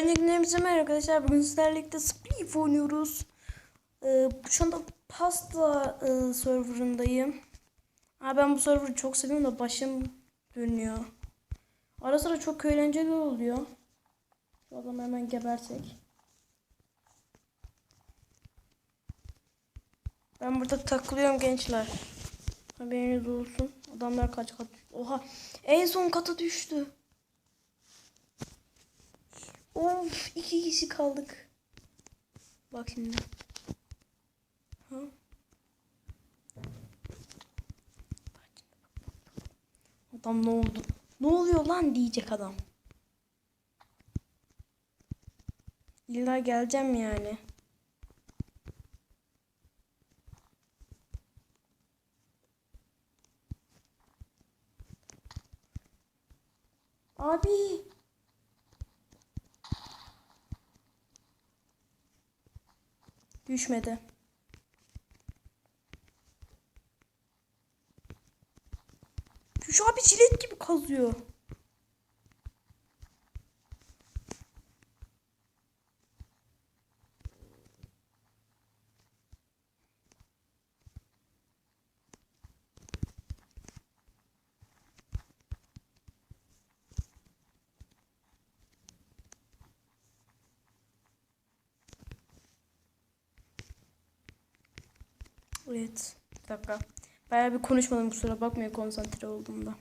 Ben İlgilerimize merhaba arkadaşlar. Bugün sizlerle birlikte Spliff oynuyoruz. Ee, şu anda pasta e, serverındayım. Aa, ben bu serverı çok seviyorum da başım dönüyor. Ara sıra çok eğlenceli oluyor. Şu adamı hemen gebersek. Ben burada takılıyorum gençler. Haberiniz olsun. Adamlar kaç kat Oha en son kata düştü. Of iki kişi kaldık. Bak şimdi. Ha? Adam ne oldu? Ne oluyor lan diyecek adam. İlla geleceğim yani. Abi. Düşmedi. Şu abi jilet gibi kazıyor. Evet. Bir dakika. Bayağı bir konuşmadım kusura bakmayın konsantre olduğumda.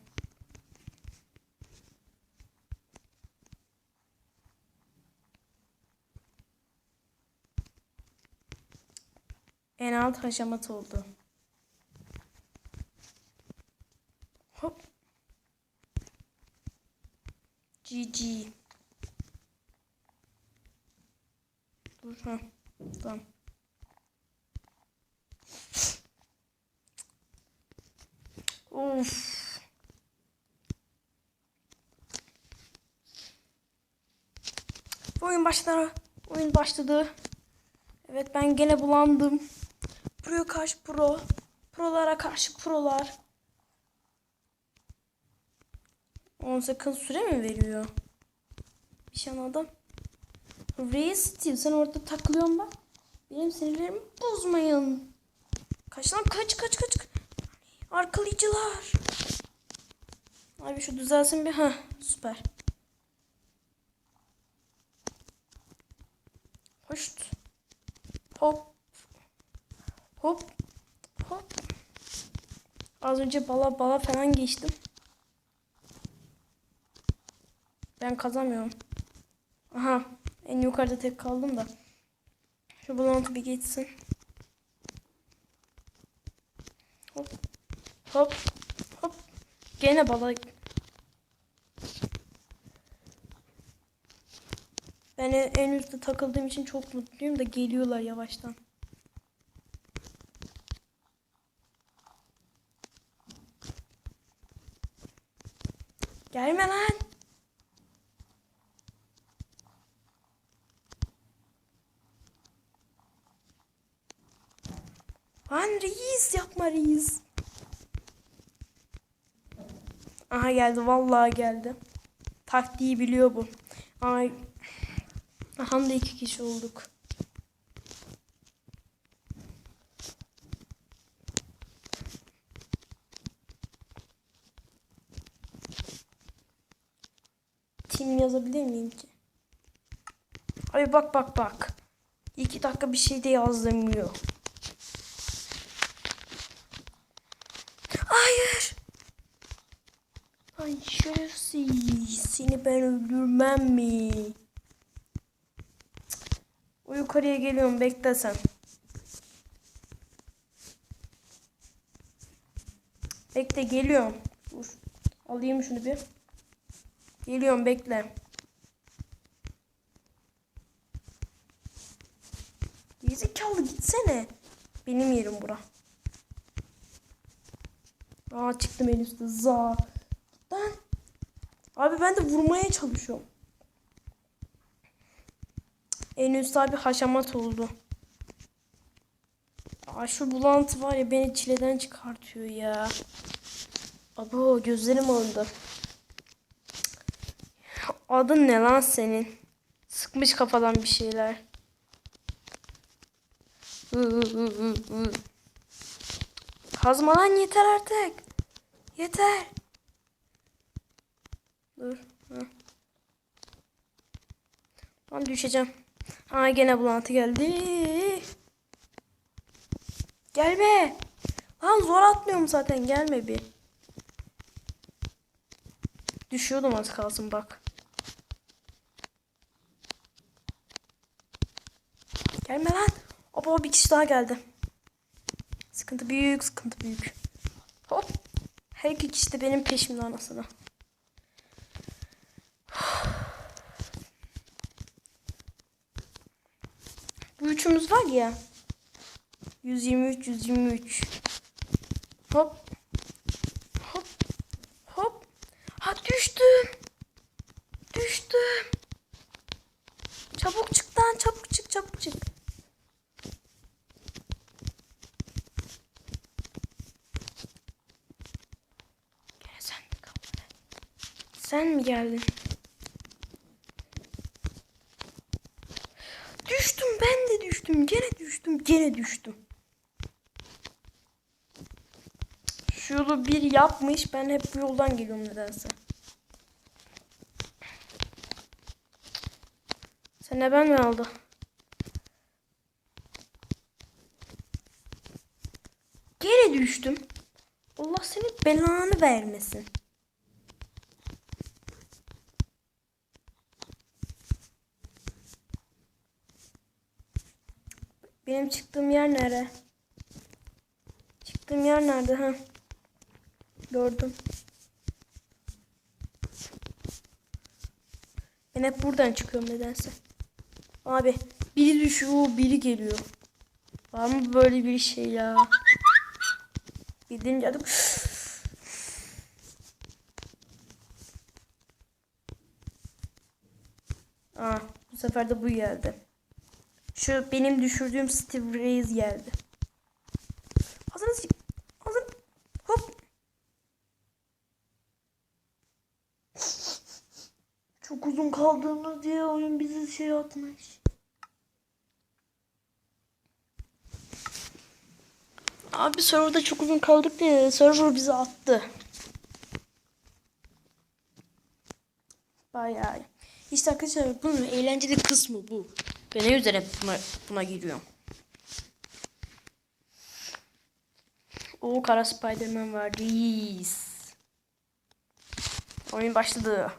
En alt haşamat oldu. Hop. GG. Dur ha. Tamam. Of. Oyun başladı. Oyun başladı. Evet ben gene bulandım. Pro'ya karşı pro. Prolara karşı prolar. 10 sakın süre mi veriyor? Bir şey anladım. Reis Steve sen orada takılıyorsun bak. Benim sinirlerimi bozmayın. Kaç lan kaç kaç kaç. Arkalayıcılar. Abi şu düzelsin bir. ha süper. Hoş. Hop. Hop. Hop. Az önce bala bala falan geçtim. Ben kazamıyorum. Aha. En yukarıda tek kaldım da. Şu bulantı bir geçsin. Hop. Hop. Hop. Gene bala. Ben en en üstte takıldığım için çok mutluyum da geliyorlar yavaştan. Gelme lan. Lan reis yapma reis. Aha geldi vallahi geldi. Taktiği biliyor bu. Ay. Aha da iki kişi olduk. Tim yazabilir miyim ki? Ay bak bak bak. İki dakika bir şey de yazmıyor. Hayır. Ay şerefsiz. Seni ben öldürmem mi? O yukarıya geliyorum bekle sen. Bekle geliyorum. Dur. Alayım şunu bir. Geliyorum bekle. Gerizekalı gitsene. Benim yerim bura. Aa çıktım en üstte. Za. Lan. Abi ben de vurmaya çalışıyorum. En üst abi haşamat oldu. Aa şu bulantı var ya beni çileden çıkartıyor ya. Abo gözlerim alındı. Adın ne lan senin? Sıkmış kafadan bir şeyler. Hı hı hı hı hı. Kazma lan yeter artık. Yeter. Dur. Lan düşeceğim. Ha gene bulantı geldi. Gelme. Lan zor atmıyorum zaten gelme bir. Düşüyordum az kalsın bak. Gelme lan. Oba bir kişi daha geldi. Sıkıntı büyük, sıkıntı büyük. Hop. Her iki kişi de benim peşimde anasını. Bu üçümüz var ya. 123, 123. Hop. Hop. Hop. Ha düştüm. Düştüm. Çabuk çık lan çabuk çık çabuk çık. Sen mi geldin? Düştüm ben de düştüm. Gene düştüm. Gene düştüm. Şu yolu bir yapmış. Ben hep bu yoldan geliyorum nedense. Sen ne ben mi aldı? Gene düştüm. Allah senin belanı vermesin. Çıktığım yer nere? Çıktığım yer nerede ha? Gördüm. Ben hep buradan çıkıyorum nedense. Abi biri düşüyor, biri geliyor. Var mı böyle bir şey ya? Gidince adım. Aa, bu sefer de bu geldi. Şu benim düşürdüğüm Steve Reis geldi. Hazırız. Hazır. Hop. Çok uzun kaldığımız diye oyun bizi şey atmış. Abi serverda çok uzun kaldık diye server bizi attı. Bayağı. İşte arkadaşlar bunun eğlenceli kısmı bu. Ben ne hep buna, buna giriyorum. O kara Spiderman var. Reis. Oyun başladı.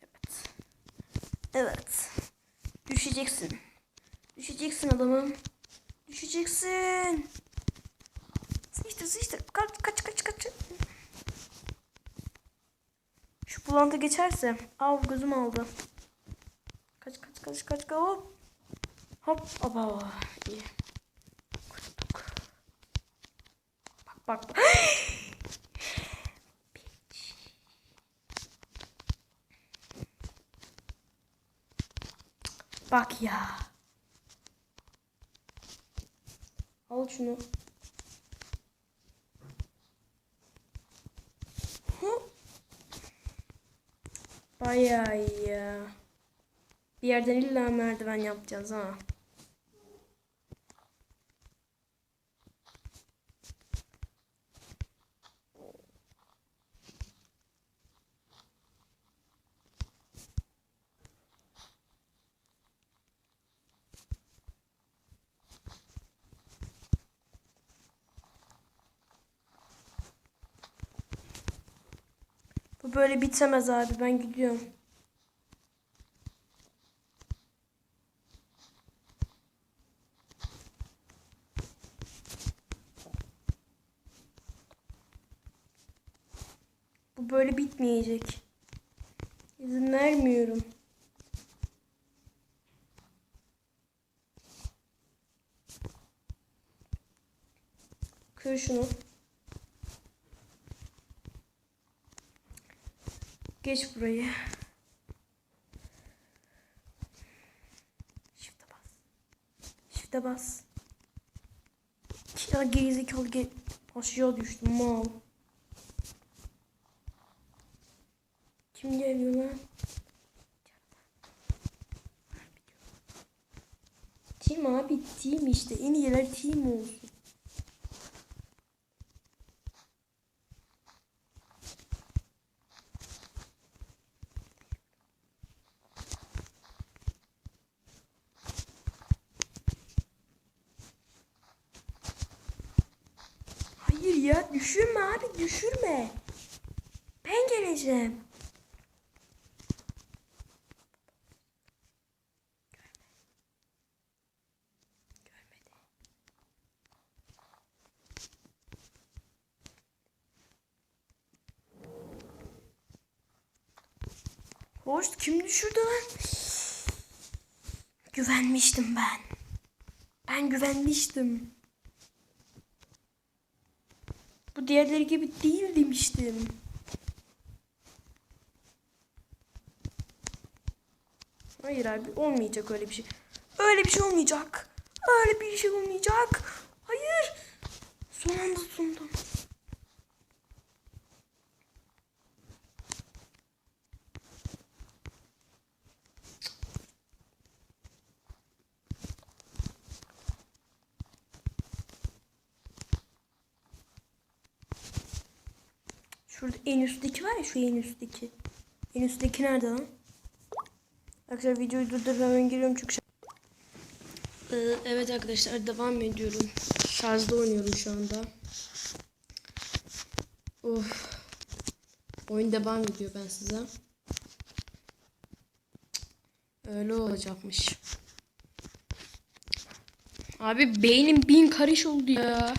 Evet. Evet. Düşeceksin. Düşeceksin adamım. Düşeceksin. Sıçtır sıçtır. Kaç kaç kaç kaç. Şu bulantı geçerse. Av gözüm aldı. Kaç kaç kaç kaç kaç hop. Hop aba iyi. Kurtulduk. Bak bak. bak. Bak ya. Al şunu. Bayağı iyi ya. Bir yerden illa merdiven yapacağız ha. Bu böyle bitemez abi ben gidiyorum. Bu böyle bitmeyecek. İzin vermiyorum. Kır şunu. Geç burayı. Shift'e bas. Shift'e bas. Ya gerizekalı ge aşağı düştüm mal. Kim geliyor lan? Team abi team işte. En iyiler team olsun. Hayır ya düşürme abi düşürme. Görmedi. Hoş kim düşürdü lan? Güvenmiştim ben. Ben güvenmiştim. Bu diğerleri gibi değil demiştim. Hayır abi olmayacak öyle bir şey. Öyle bir şey olmayacak. Öyle bir şey olmayacak. Hayır. Son anda sundum. Şurada en üstteki var ya şu en üstteki. En üstteki nerede lan? Arkadaşlar videoyu durdurup hemen giriyorum çünkü ee, evet arkadaşlar devam ediyorum. Şarjda oynuyorum şu anda. Of. Oyun devam ediyor ben size. Öyle olacakmış. Abi beynim bin karış oldu ya.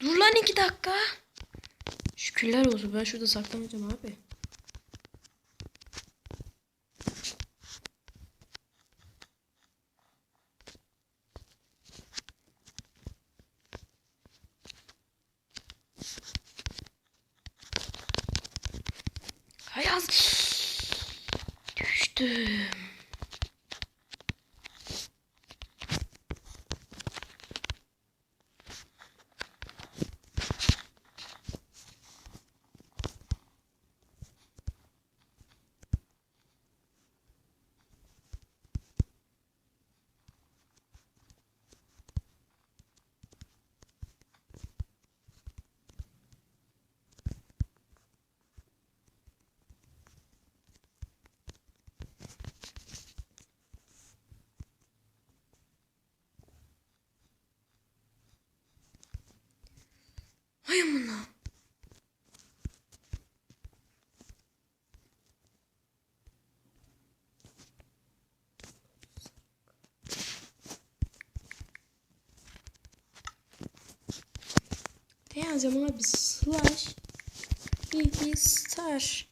Dur lan iki dakika. Şükürler olsun ben şurada saklanacağım abi. Düştüm. Ne abi? Slash bilgisayar.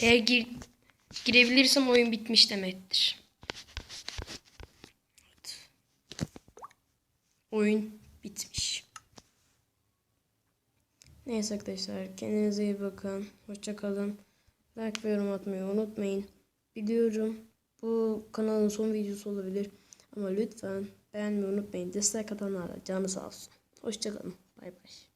Eğer gir, girebilirsem oyun bitmiş demektir. Evet. Oyun bitmiş. Neyse arkadaşlar kendinize iyi bakın. Hoşça kalın. Like ve yorum atmayı unutmayın. Biliyorum bu kanalın son videosu olabilir. Ama lütfen beğenmeyi unutmayın. Destek atanlara canı sağ olsun. Hoşça kalın. Bay bay.